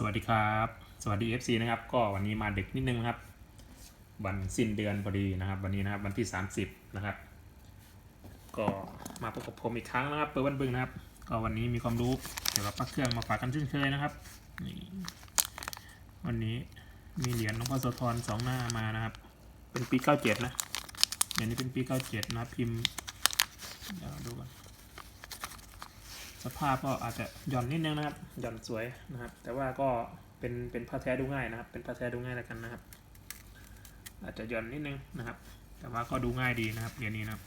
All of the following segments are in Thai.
สวัสดีครับ สวัสดี FC นะครับ ก็วันนี้มาดึกนิดนึงนะครับ วันสิ้นเดือนพอดีนะครับ วันนี้นะครับวันที่ 30 นะครับ ก็มาพบกับผมอีกครั้งนะครับ เปิดวันบึงนะครับ ก็วันนี้มีความรู้เกี่ยวกับพระเครื่องมาฝากกันเช่นเคยนะครับนี่วันนี้มีเหรียญหลวงพ่อโสธรสองหน้ามานะครับ เป็นปี 97 นะเหรียญนี้เป็นปี 97 นะพิมพ์เดี๋ยวดูกัน ภาพก็อาจจะหย่อนนิดนึงนะครับ หย่อนสวยนะครับ แต่ว่าก็เป็นเป็นผ้าแท้ดูง่ายนะครับ เป็นผ้าแท้ดูง่ายแล้วกันนะครับ อาจจะหย่อนนิดนึงนะครับ แต่ว่าก็ดูง่ายดีนะครับเหรียญนี้นะครับ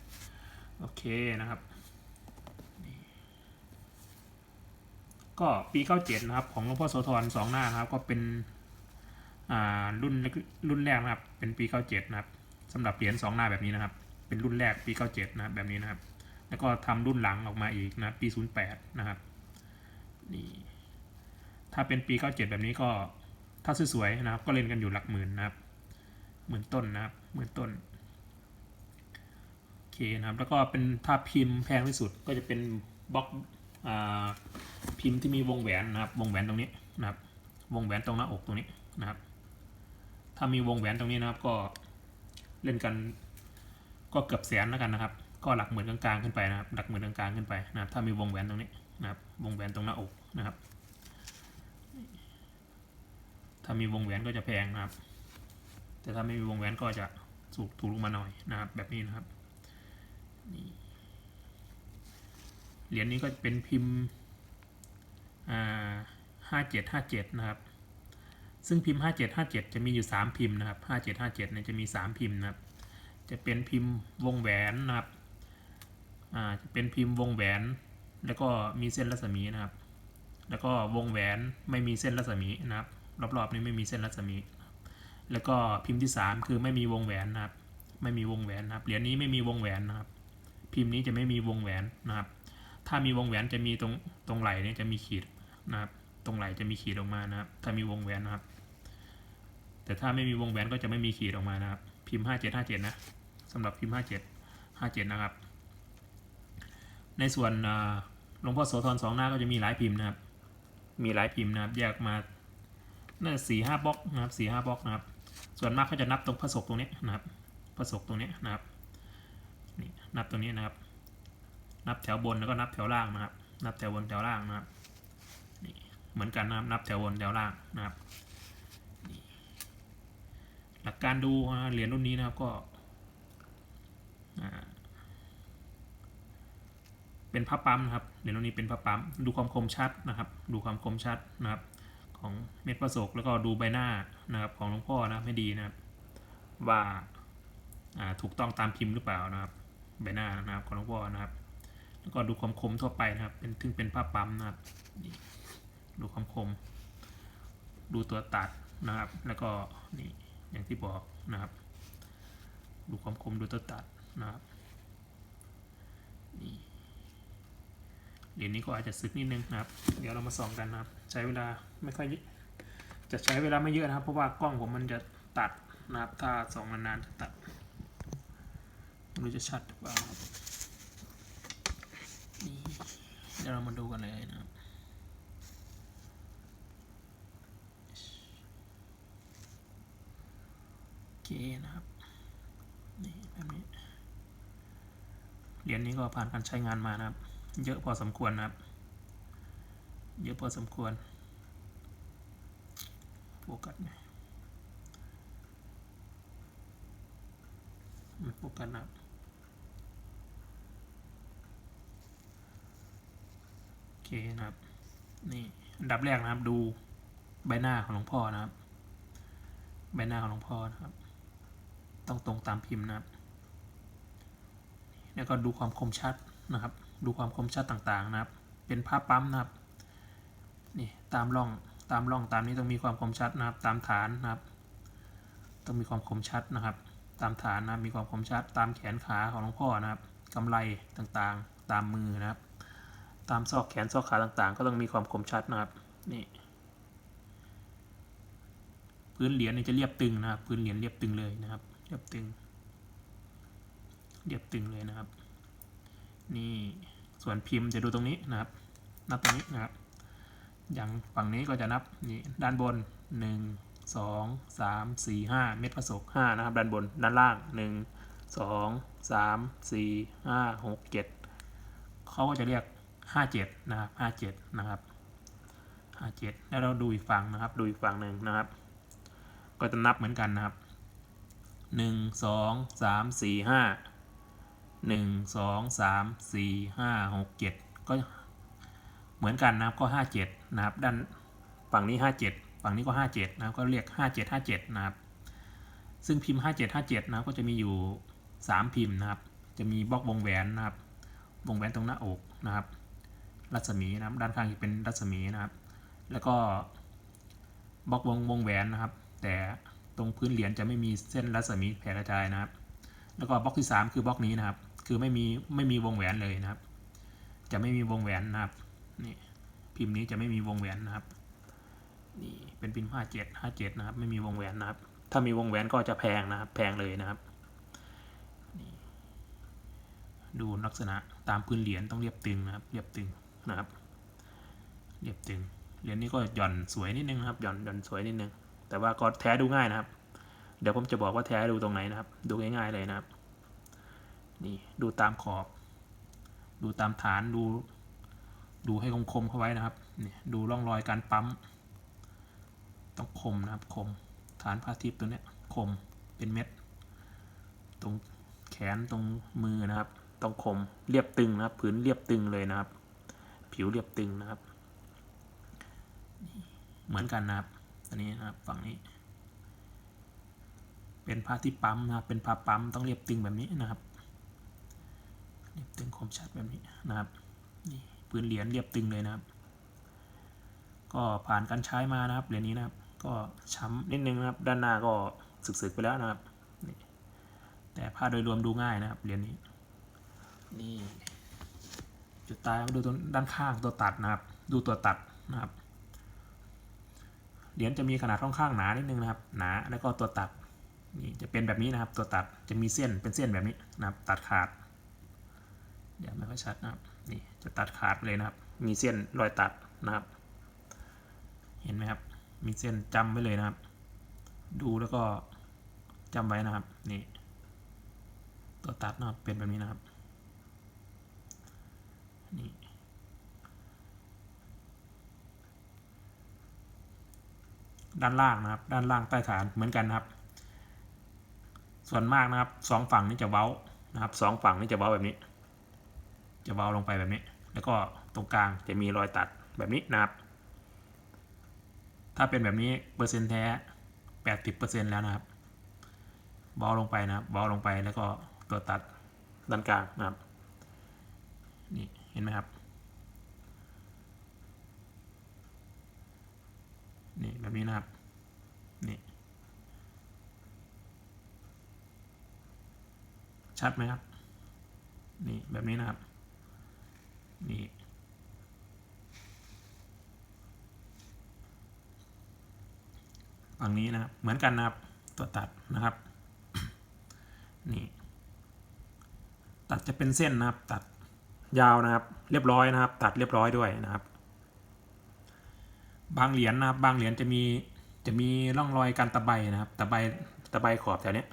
โอเคนะครับนี่ก็ปี 97 นะครับ ของหลวงพ่อโสธรสองหน้านะครับ ก็เป็นอ่ารุ่นรุ่นแรกนะครับ เป็นปี 97 นะครับสำหรับเหรียญสองหน้าแบบนี้นะครับ เป็นรุ่นแรกปี 97 นะครับแบบนี้นะครับ แล้วก็ทำรุ่นหลังออกมาอีกนะปี 08 นะครับนี่ถ้าเป็นปี 97 แบบนี้ก็ถ้าสวยๆนะครับ ก็เล่นกันอยู่หลักหมื่นนะครับหมื่นต้นนะครับหมื่นต้นโอเคนะครับ แล้วก็เป็นถ้าพิมพ์แพงที่สุดก็จะเป็นบล็อกอพิมพ์ที่มีวงแหวนนะครับ วงแหวนตรงนี้นะครับ วงแหวนตรงหน้าอกตรงนี้นะครับ ถ้ามีวงแหวนตรงนี้นะครับก็เล่นกันก็เกือบแสนแล้วกันนะครับ ก็หลักหมื่นกลางๆขึ้นไปนะครับ หลักหมื่นกลางๆขึ้นไปนะครับ ถ้ามีวงแหวนตรงนี้นะครับ วงแหวนตรงหน้าอกนะครับ ถ้ามีวงแหวนก็จะแพงนะครับ แต่ถ้าไม่มีวงแหวนก็จะสูกถูกลงมาหน่อยนะครับ แบบนี้นะครับ นี่ เหรียญนี้ก็เป็นพิมพ์อ่าห้าเจ็ดห้าเจ็ดนะครับ ซึ่งพิมพ์ห้าเจ็ดห้าเจ็ดจะมีอยู่สามพิมพ์นะครับห้าเจ็ดห้าเจ็ดเนี่ยจะมีสามพิมพ์นะครับ จะเป็นพิมพ์วงแหวนนะครับ อ่าจะเป็นพิมพ์วงแหวน แล้วก็มีเส้นรัศมีนะครับ แล้วก็วงแหวนไม่มีเส้นรัศมีนะครับ รอบๆนี้ไม่มีเส้นรัศมี แล้วก็พิมพ์ที่ 3 คือไม่มีวงแหวนนะครับ ไม่มีวงแหวนนะครับเหรียญนี้ไม่มีวงแหวนนะครับ พิมพ์นี้จะไม่มีวงแหวนนะครับ ถ้ามีวงแหวนจะมีตรงตรงไหล่เนี่ยจะมีขีดนะครับ ตรงไหล่จะมีขีดออกมานะครับ ถ้ามีวงแหวนนะครับ แต่ถ้าไม่มีวงแหวนก็จะไม่มีขีดออกมานะครับ พิมพ์ 5757 นะสำหรับพิมพ์ 57 57 นะครับ ในส่วนหลวงพ่อโสธรสองหน้าก็จะมีหลายพิมพ์นะครับ มีหลายพิมพ์นะครับแยกมาน่าสี่ห้าบล็อกนะครับสี่ห้าบล็อกนะครับ ส่วนมากเขาจะนับตรงพระศกตรงนี้นะครับพระศกตรงนี้นะครับนี่นับตรงนี้นะครับ นับแถวบนแล้วก็นับแถวล่างนะครับ นับแถวบนแถวล่างนะครับนี่เหมือนกันนะครับนับแถวบนแถวล่างนะครับหลักการดูเหรียญรุ่นนี้นะครับก็อ่า เป็นผ้าปั๊มนะครับเหรียญรุ่นนี้เป็นผ้าปั๊มดูความคมชัดนะครับ ดูความคมชัดนะครับของเม็ดประสกแล้วก็ดูใบหน้านะครับของหลวงพ่อนะให้ดีนะครับว่าอ่าถูกต้องตามพิมพ์หรือเปล่านะครับ ใบหน้านะครับของหลวงพ่อนะครับ แล้วก็ดูความคมทั่วไปนะครับ เป็นถึงเป็นผ้าปั๊มนะครับ ดูความคม ดูตัวตัดนะครับ แล้วก็นี่อย่างที่บอกนะครับ ดูความคมดูตัวตัดนะครับนี่ เหรียญนี้ก็อาจจะซึกนิดนึงนะครับ เดี๋ยวเรามาส่องกันนะครับ ใช้เวลาไม่ค่อยเยอะจะใช้เวลาไม่เยอะนะครับ เพราะว่ากล้องผมมันจะตัดนะครับ ถ้าส่องนานๆจะตัดไม่รู้จะชัดหรือเปล่าครับนี่เดี๋ยวเรามาดูกันเลยนะครับโอเคนะครับนี่แบบนี้เหรียญนี้ก็ผ่านการใช้งานมานะครับ เยอะพอสมควรนะครับ เยอะพอสมควรโฟกัสไหมไม่โฟกัสนะครับโอเคนะครับ นี่อันดับแรกนะครับดูใบหน้าของหลวงพ่อนะครับ ใบหน้าของหลวงพ่อนะครับ ต้องตรงตามพิมพ์นะครับ แล้วก็ดูความคมชัดนะครับ ดูความคมชัดต่างๆนะครับ เป็นภาพปั๊มนะครับ นี่ตามร่องตามร่องตามนี้ต้องมีความคมชัดนะครับ ตามฐานนะครับ ต้องมีความคมชัดนะครับ ตามฐานนะมีความคมชัด ตามแขนขาของหลวงพ่อนะครับกำไลต่างๆ ตามมือนะครับ ตามซอกแขนซอกขาต่างๆ ก็ต้องมีความคมชัดนะครับ นี่พื้นเหรียญนี่จะเรียบตึงนะครับ พื้นเหรียญเรียบตึงเลยนะครับ เรียบตึง เรียบตึงเลยนะครับ นี่ ส่วนพิมพ์จะดูตรงนี้นะครับ นับตรงนี้นะครับ อย่างฝั่งนี้ก็จะนับนี่ด้านบนหนึ่งสองสามสี่ห้าเม็ดผสกห้านะครับ ด้านบนด้านล่างหนึ่งสองสามสี่ห้าหกเจ็ดเขาก็จะเรียกห้าเจ็ดนะครับห้าเจ็ดนะครับห้าเจ็ดแล้วเราดูอีกฝั่งนะครับ ดูอีกฝั่งหนึ่งนะครับ ก็จะนับเหมือนกันนะครับหนึ่งสองสามสี่ หนึ่งสองสามสี่ห้าหกเจ็ดก็เหมือนกันนะครับก็ห้าเจ็ดนะครับด้านฝั่งนี้ห้าเจ็ดฝั่งนี้ก็ห้าเจ็ดนะครับก็เรียกห้าเจ็ดห้าเจ็ดนะครับ ซึ่งพิมพ์ห้าเจ็ดห้าเจ็ดนะครับก็จะมีอยู่สามพิมพ์นะครับ จะมีบล็อกวงแหวนนะครับ วงแหวนตรงหน้าอกนะครับ รัศมีนะครับด้านข้างจะเป็นรัศมีนะครับ แล้วก็บล็อกวงวงแหวนนะครับ แต่ตรงพื้นเหรียญจะไม่มีเส้นรัศมีแผ่กระจายนะครับ แล้วก็บล็อกที่ 3 คือบล็อกนี้นะครับ คือไม่มีไม่มีวงแหวนเลยนะครับ จะไม่มีวงแหวนนะครับนี่พิมพ์นี้จะไม่มีวงแหวนนะครับนี่เป็นพิมพ์ห้าเจ็ดห้าเจ็ดนะครับ ไม่มีวงแหวนนะครับ ถ้ามีวงแหวนก็จะแพงนะครับ แพงเลยนะครับดูลักษณะตามพื้นเหรียญต้องเรียบตึงนะครับ เรียบตึงนะครับ เรียบตึงเหรียญนี้ก็หย่อนสวยนิดนึงนะครับหย่อนหย่อนสวยนิดนึงแต่ว่าก็แท้ดูง่ายนะครับ เดี๋ยวผมจะบอกว่าแท้ดูตรงไหนนะครับ ดูง่ายๆเลยนะครับ นี่ดูตามขอบ ดูตามฐานดู ดูให้คมๆเข้าไว้นะครับนี่ดูร่องรอยการปั๊ม ต้องคมนะครับคม ฐานพาทิพย์ตัวเนี้ยคมเป็นเม็ด ตรงแขนตรงมือนะครับ ต้องคมเรียบตึงนะครับผืนเรียบตึงเลยนะครับ ผิวเรียบตึงนะครับ เหมือนกันนะครับอันนี้นะครับฝั่งนี้ เป็นผ้าที่ปั๊มนะครับ เป็นผ้าปั๊มต้องเรียบตึงแบบนี้นะครับ ตึงคมชัดแบบนี้นะครับนี่พื้นเหรียญเรียบตึงเลยนะครับ ก็ผ่านการใช้มานะครับเหรียญนี้นะครับ ก็ช้ำนิดนึงนะครับ ด้านหน้าก็สึกๆไปแล้วนะครับนี่แต่ผ้าโดยรวมดูง่ายนะครับเหรียญนี้นี่จุดตายมาดูตรงด้านข้างตัวตัดนะครับ ดูตัวตัดนะครับเหรียญจะมีขนาดค่อนข้างหนานิดนึงนะครับ หนาแล้วก็ตัวตัดนี่จะเป็นแบบนี้นะครับ ตัวตัดจะมีเส้นเป็นเส้นแบบนี้นะครับ ตัดขาด เดี๋ยวไม่ค่อยชัดนะครับนี่จะตัดขาดเลยนะครับ มีเส้นรอยตัดนะครับ เห็นไหมครับ มีเส้นจำไว้เลยนะครับ ดูแล้วก็จำไว้นะครับนี่ตัวตัดนะครับเป็นแบบนี้นะครับนี่ด้านล่างนะครับ ด้านล่างใต้ฐานเหมือนกันนะครับ ส่วนมากนะครับสองฝั่งนี้จะเว้านะครับสองฝั่งนี้จะเว้าแบบนี้ จะเว้าลงไปแบบนี้ แล้วก็ตรงกลางจะมีรอยตัดแบบนี้นะครับ ถ้าเป็นแบบนี้เปอร์เซ็นต์แท้แปดสิบเปอร์เซ็นต์แล้วนะครับ เบาลงไปนะครับ เบาลงไปแล้วก็ตัวตัดด้านกลางนะครับ นี่เห็นไหมครับ นี่แบบนี้นะครับ นี่ ชัดไหมครับ นี่แบบนี้นะครับ นี่ ฝั่งนี้นะครับ เหมือนกันนะครับ ตัวตัดนะครับ นี่ ตัดจะเป็นเส้นนะครับ ตัดยาวนะครับ เรียบร้อยนะครับ ตัดเรียบร้อยด้วยนะครับ บางเหรียญนะครับ บางเหรียญจะมี จะมีร่องรอยการตะไบนะครับ ตะไบ ตะไบขอบแถวนี้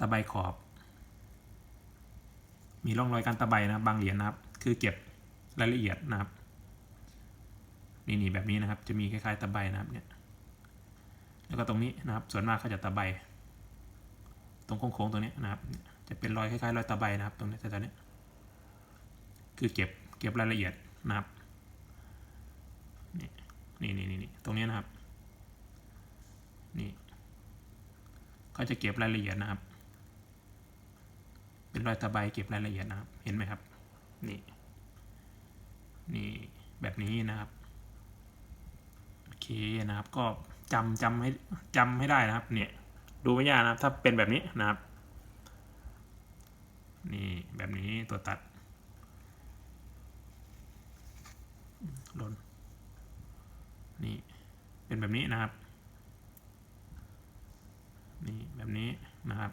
ตะไบขอบ มีร่องรอยการตะไบนะครับบางเหรียญนะครับ คือเก็บรายละเอียดนะครับ นี่นี่แบบนี้นะครับ จะมีคล้ายๆตะไบนะครับเนี่ย แล้วก็ตรงนี้นะครับ ส่วนมากเขาจะตะไบตรงโค้งๆตรงนี้นะครับ จะเป็นรอยคล้ายๆรอยตะไบนะครับ ตรงนี้แต่ตอนนี้ คือเก็บเก็บรายละเอียดนะครับนี่นี่นี่นี่ตรงนี้นะครับ นี่ก็จะเก็บรายละเอียดนะครับ เป็นรอยตะไบเก็บรายละเอียดนะครับ เห็นไหมครับ นี่ นี่แบบนี้นะครับ โอเคนะครับก็ จำจำให้จำให้ได้นะครับ เนี่ย ดูไม่ยากนะครับ ถ้าเป็นแบบนี้นะครับ นี่แบบนี้ตัวตัดหล่นนี่เป็นแบบนี้นะครับ นี่แบบนี้นะครับ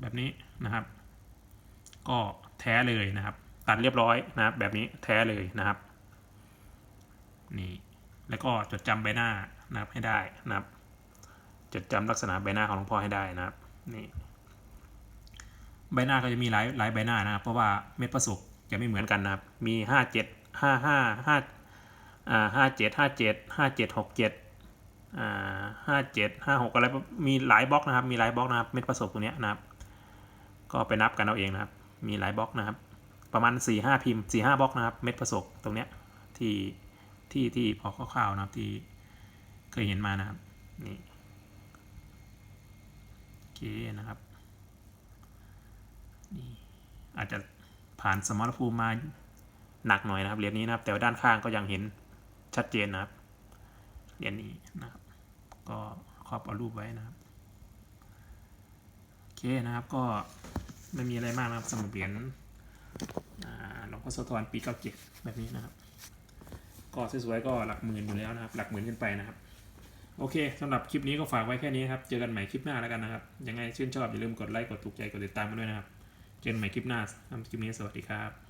แบบนี้นะครับ ก็แท้เลยนะครับ ตัดเรียบร้อยนะครับ แบบนี้แท้เลยนะครับ นี่แล้วก็จดจำใบหน้านะครับให้ได้นะครับ จดจำลักษณะใบหน้าของหลวงพ่อให้ได้นะครับนี่ใบหน้าก็จะมีหลายหลายใบหน้านะครับ เพราะว่าเม็ดประสบจะไม่เหมือนกันนะครับ มีห้าเจ็ดห้าห้าห้าอ่าห้าเจ็ดห้าเจ็ดห้าเจ็ดหกเจ็ดอ่าห้าเจ็ดห้าหกอะไรมีหลายบล็อกนะครับ มีหลายบล็อกนะครับ เม็ดประสบตรงเนี้ยนะครับ ก็ไปนับกันเอาเองนะครับ มีหลายบล็อกนะครับ ประมาณสี่ห้าพิมพ์สี่ห้าบล็อกนะครับ เม็ดประสบตรงเนี้ยที่ ที่ที่พอคร่าวๆนะครับที่เคยเห็นมานะครับนี่โอเคนะครับนี่อาจจะผ่านสมรภูมิมาหนักหน่อยนะครับเหรียญนี้นะครับ แต่ว่าด้านข้างก็ยังเห็นชัดเจนนะครับเหรียญนี้นะครับ ก็ครอบเอารูปไว้นะครับโอเคนะครับก็ไม่มีอะไรมากนะครับสำหรับเหรียญหลวงพ่อโสธรปีเก้าเจ็ดแบบนี้นะครับ ก็สวยๆก็หลักหมื่นอยู่แล้วนะครับ หลักหมื่นขึ้นไปนะครับ โอเคสำหรับคลิปนี้ก็ฝากไว้แค่นี้ครับ เจอกันใหม่คลิปหน้าแล้วกันนะครับ ยังไงชื่นชอบอย่าลืมกดไลค์ กดถูกใจ กดติดตามมาด้วยนะครับ เจอกันใหม่คลิปหน้าทำหรับคลิปนี้สวัสดีครับ